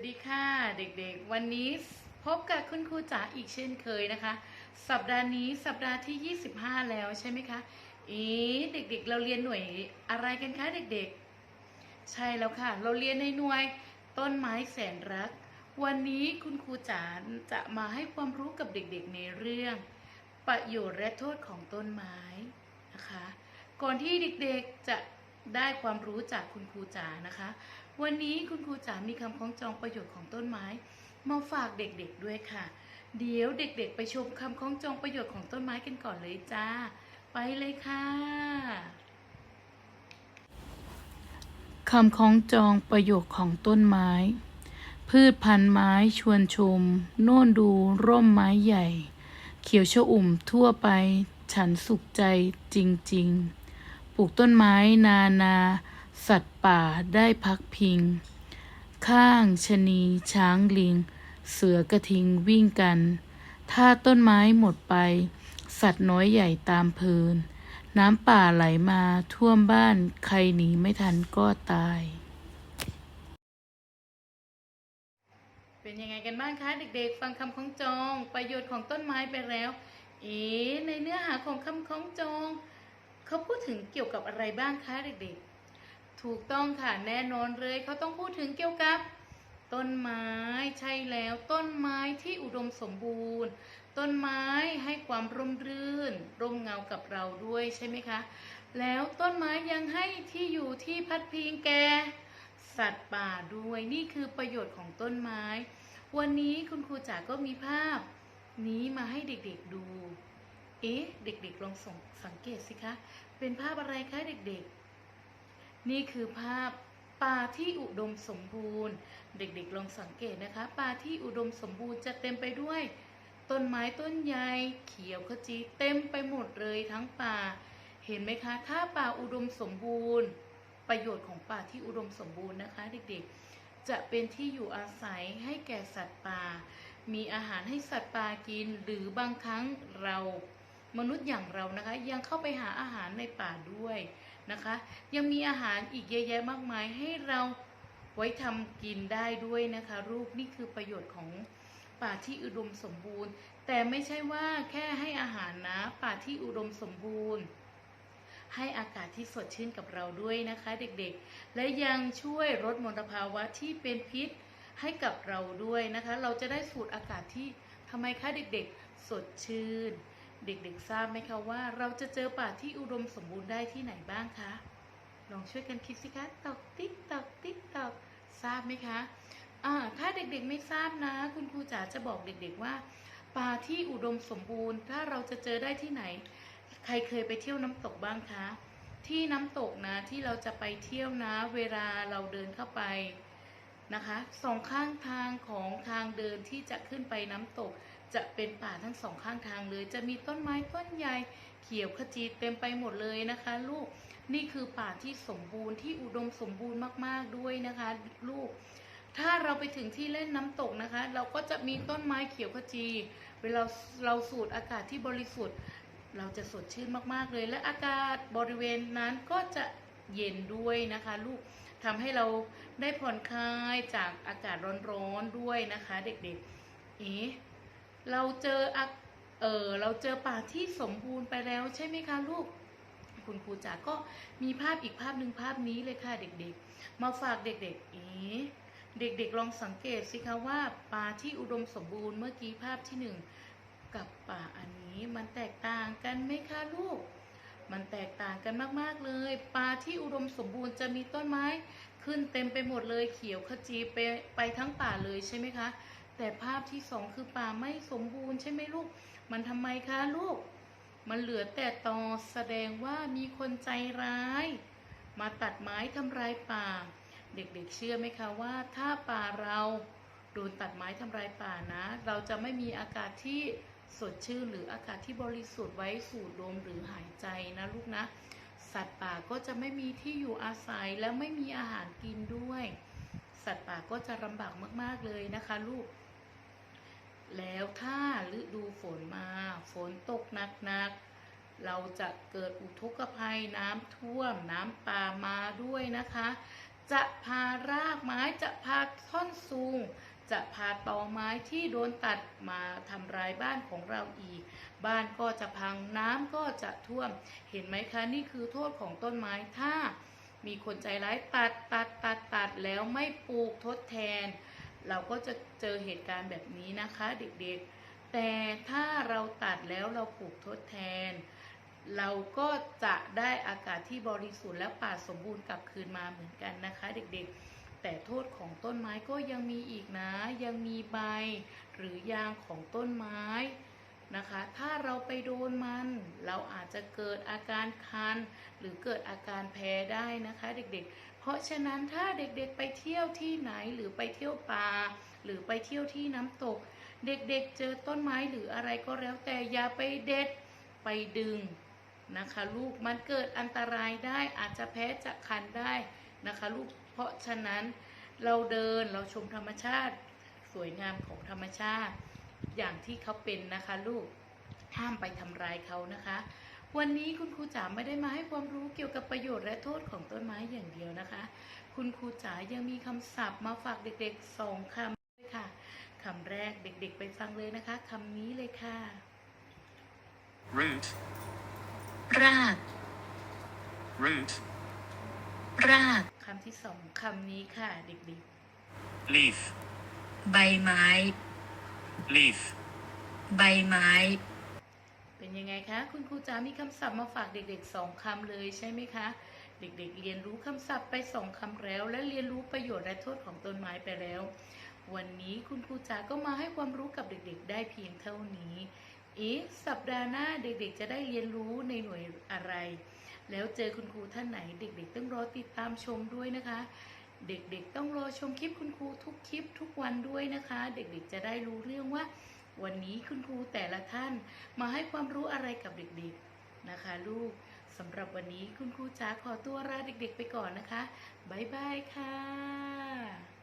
วัสดีค่ะเด็กๆ วันนี้พบกับคุณครูจ๋าอีกเช่นเคยนะคะ สัปดาห์นี้สัปดาห์ที่ 25 แล้วใช่ไหมคะอ๊ะเด็กๆ เราเรียนหน่วยอะไรกันคะเด็กๆ ใช่แล้วค่ะ เราเรียนในหน่วยต้นไม้แสนรัก วันนี้คุณครูจ๋าจะมาให้ความรู้กับเด็กๆในเรื่อง ประโยชน์และโทษของต้นไม้นะคะ ก่อนที่เด็กๆจะได้ความรู้จากคุณครูจ๋านะคะวันนี้คุณครูจ๋ามีคำคล้องจองประโยชน์ของต้นไม้ มาฝากเด็กๆด้วยค่ะ เดี๋ยวเด็กๆ ไปชมคำคล้องจองประโยชน์ของต้นไม้กันก่อนเลยจ้า ไปเลยค่ะคำคล้องจองประโยชน์ของต้นไม้ พืชพันธุ์ไม้ชวนชม โน่นดูร่มไม้ใหญ่ เขียวชอุ่มทั่วไป ฉันสุขใจจริง ๆ ปลูกต้นไม้นานา สัตว์ป่าได้พักพิง ข้างชะนีช้างลิง เสือกระทิงวิ่งกัน ถ้าต้นไม้หมดไป สัตว์น้อยใหญ่ตามเพลิน น้ำป่าไหลมาท่วมบ้านใครหนีไม่ทันก็ตาย เป็นยังไงกันบ้างคะเด็กๆ ฟังคำคล้องจอง ประโยชน์ของต้นไม้ไปแล้ว เอ๊ะในเนื้อหาของคำคล้องจอง เขาพูดถึงเกี่ยวกับอะไรบ้างคะเด็กๆ ถูกต้องค่ะแน่นอนเลยเขาต้องพูดถึงเกี่ยวกับ ต้นไม้ใช่แล้วต้นไม้ที่อุดมสมบูรณ์ ต้นไม้ให้ความร่มรื่น ร่มเงากับเราด้วยใช่ไหมคะ แล้วต้นไม้ยังให้ที่อยู่ที่พัดพิงแกสัตว์ป่าด้วยนี่คือประโยชน์ของต้นไม้ วันนี้คุณครูจ๋าก็มีภาพ นี้มาให้เด็กๆดู เอ๊ะ เด็กๆลองสงสังเกตสิคะ เป็นภาพอะไรคะเด็กๆ นี่คือภาพป่าที่อุดมสมบูรณ์ เด็กๆลองสังเกตนะคะป่าที่อุดมสมบูรณ์จะเต็มไปด้วย ต้นไม้ต้นใหญ่เขียวขจีเต็มไปหมดเลยทั้งป่า เห็นไหมคะ ถ้าป่าอุดมสมบูรณ์ ประโยชน์ของป่าที่อุดมสมบูรณ์นะคะ เด็กๆ จะเป็นที่อยู่อาศัยให้แก่สัตว์ป่า มีอาหารให้สัตว์ป่ากินหรือบางครั้งเรา มนุษย์อย่างเรานะคะยังเข้าไปหาอาหารในป่าด้วยนะคะ ยังมีอาหารอีกเยอะแยะมากมายให้เราไว้ทำกินได้ด้วยนะคะลูกนี่คือประโยชน์ของป่าที่อุดมสมบูรณ์ แต่ไม่ใช่ว่าแค่ให้อาหารนะ ป่าที่อุดมสมบูรณ์ ให้อากาศที่สดชื่นกับเราด้วยนะคะเด็กๆ และยังช่วยลดมลภาวะที่เป็นพิษให้กับเราด้วยนะคะ เราจะได้สูดอากาศที่ทำไมคะเด็กๆ สดชื่น เด็กๆ ทราบไหมคะว่าเราจะเจอป่าที่อุดมสมบูรณ์ได้ที่ไหนบ้างคะ ลองช่วยกันคิดสิคะตอกติ๊กตอกติ๊กตอกทราบไหมคะอ่าถ้าเด็กๆไม่ทราบนะ คุณครูจ๋าจะบอกเด็กๆว่า ป่าที่อุดมสมบูรณ์ ถ้าเราจะเจอได้ที่ไหน ใครเคยไปเที่ยวน้ำตกบ้างคะ ที่น้ำตกนะที่เราจะไปเที่ยวนะ เวลาเราเดินเข้าไปนะคะสองข้างทางของทางเดินที่จะขึ้นไปน้ำตก จะเป็นป่าทั้งสองข้างทางเลย จะมีต้นไม้ต้นใหญ่เขียวขจีเต็มไปหมดเลยนะคะ ลูกนี่คือป่าที่สมบูรณ์ที่อุดมสมบูรณ์มากๆด้วยนะคะ ลูก ถ้าเราไปถึงที่เล่นน้ำตกนะคะ เราก็จะมีต้นไม้เขียวขจี เวลาเราสูดอากาศที่บริสุทธิ์ เราจะสดชื่นมากๆเลย และอากาศบริเวณนั้นก็จะเย็นด้วยนะคะ ลูกทำให้เราได้ผ่อนคลายจากอากาศร้อนๆด้วยนะคะ เด็กๆ เอ๊ะ เราเจอเออเราเจอป่าที่สมบูรณ์ไปแล้วใช่ไหมคะลูก คุณครูจ๋าก็มีภาพอีกภาพหนึ่งภาพนี้เลยค่ะเด็กๆ มาฝากเด็กๆเอ๊ะเด็กๆลองสังเกตสิคะว่าป่าที่อุดมสมบูรณ์เมื่อกี้ภาพที่หนึ่งกับป่าอันนี้มันแตกต่างกันไหมคะลูก มันแตกต่างกันมากๆเลย ป่าที่อุดมสมบูรณ์จะมีต้นไม้ ขึ้นเต็มไปหมดเลยเขียวขจีไปไปทั้งป่าเลยใช่ไหมคะ แต่ภาพที่สองคือป่าไม่สมบูรณ์ใช่ไหมลูก มันทำไมคะลูก มันเหลือแต่ตอแสดงว่ามีคนใจร้าย มาตัดไม้ทำลายป่า เด็กๆเชื่อไหมคะว่า ถ้าป่าเราโดนตัดไม้ทำลายป่านะ เราจะไม่มีอากาศที่สดชื่นหรืออากาศที่บริสุทธิ์ไว้สูดดมหรือหายใจนะลูกนะ สัตว์ป่าก็จะไม่มีที่อยู่อาศัยและไม่มีอาหารกินด้วย สัตว์ป่าก็จะลำบากมาก ๆ เลยนะคะลูก แล้วถ้าฤดูฝนมา ฝนตกหนักๆ เราจะเกิดอุทกภัยน้ำท่วม น้ำป่ามาด้วยนะคะ จะพารากไม้จะพาท่อนสูง จะพาตอไม้ที่โดนตัดมาทำลายบ้านของเราอีก บ้านก็จะพังน้ำก็จะท่วม เห็นไหมคะนี่คือโทษของต้นไม้ถ้า มีคนใจร้ายตัดตัดตัดตัดแล้วไม่ปลูกทดแทน เราก็จะเจอเหตุการณ์แบบนี้นะคะเด็กๆ แต่ถ้าเราตัดแล้วเราปลูกทดแทน เราก็จะได้อากาศที่บริสุทธิ์และป่าสมบูรณ์กลับคืนมาเหมือนกันนะคะ เด็กๆ แต่โทษของต้นไม้ก็ยังมีอีกนะ ยังมีใบ หรือยางของต้นไม้ นะคะ ถ้าเราไปโดนมัน เราอาจจะเกิดอาการคัน หรือเกิดอาการแพ้ได้นะคะ เด็กๆ เพราะฉะนั้นถ้าเด็กๆไปเที่ยวที่ไหนหรือไปเที่ยวป่าหรือไปเที่ยวที่น้ำตก เด็กๆ เจอต้นไม้หรืออะไรก็แล้วแต่อย่าไปเด็ดไปดึงนะคะ ลูกมันเกิดอันตรายได้อาจจะแพ้จะคันได้นะคะ ลูกเพราะฉะนั้นเราเดินเราชมธรรมชาติ สวยงามของธรรมชาติ อย่างที่เขาเป็นนะคะลูกห้ามไปทำร้ายเขานะคะ วันนี้คุณครูจ๋าไม่ได้มาให้ความรู้เกี่ยวกับประโยชน์และโทษของต้นไม้อย่างเดียวนะคะ คุณครูจ๋ายังมีคำศัพท์มาฝากเด็กๆสองคำด้วยค่ะคำแรกเด็กๆไปฟังเลยนะคะคำนี้เลยค่ะ root, ราก root, รากคำที่สองคำนี้ค่ะเด็ก leaf, ใบไม้ leaf, ใบไม้ๆเป็นยังไงคะ คุณครูจ๋ามีคำศัพท์มาฝากเด็กๆสองคำเลยใช่ไหมคะ เด็กๆ เรียนรู้คำศัพท์ไปสองคำแล้ว และเรียนรู้ประโยชน์และโทษของต้นไม้ไปแล้ว วันนี้คุณครูจ๋าก็มาให้ความรู้กับเด็กๆ ได้เพียงเท่านี้ อีกสัปดาห์หน้าเด็กๆ จะได้เรียนรู้ในหน่วยอะไร แล้วเจอคุณครูท่านไหนเด็ก ๆ ต้องรอติดตามชมด้วยนะคะ เด็กๆ ต้องรอชมคลิปคุณครูทุกคลิปทุกวันด้วยนะคะ เด็กๆจะได้รู้เรื่องว่า วันนี้คุณครูแต่ละท่านมาให้ความรู้อะไรกับเด็กๆนะคะ ลูกสำหรับวันนี้คุณครูจ๋าขอตัวลาเด็กๆ ไปก่อนนะคะบ๊ายบายค่ะ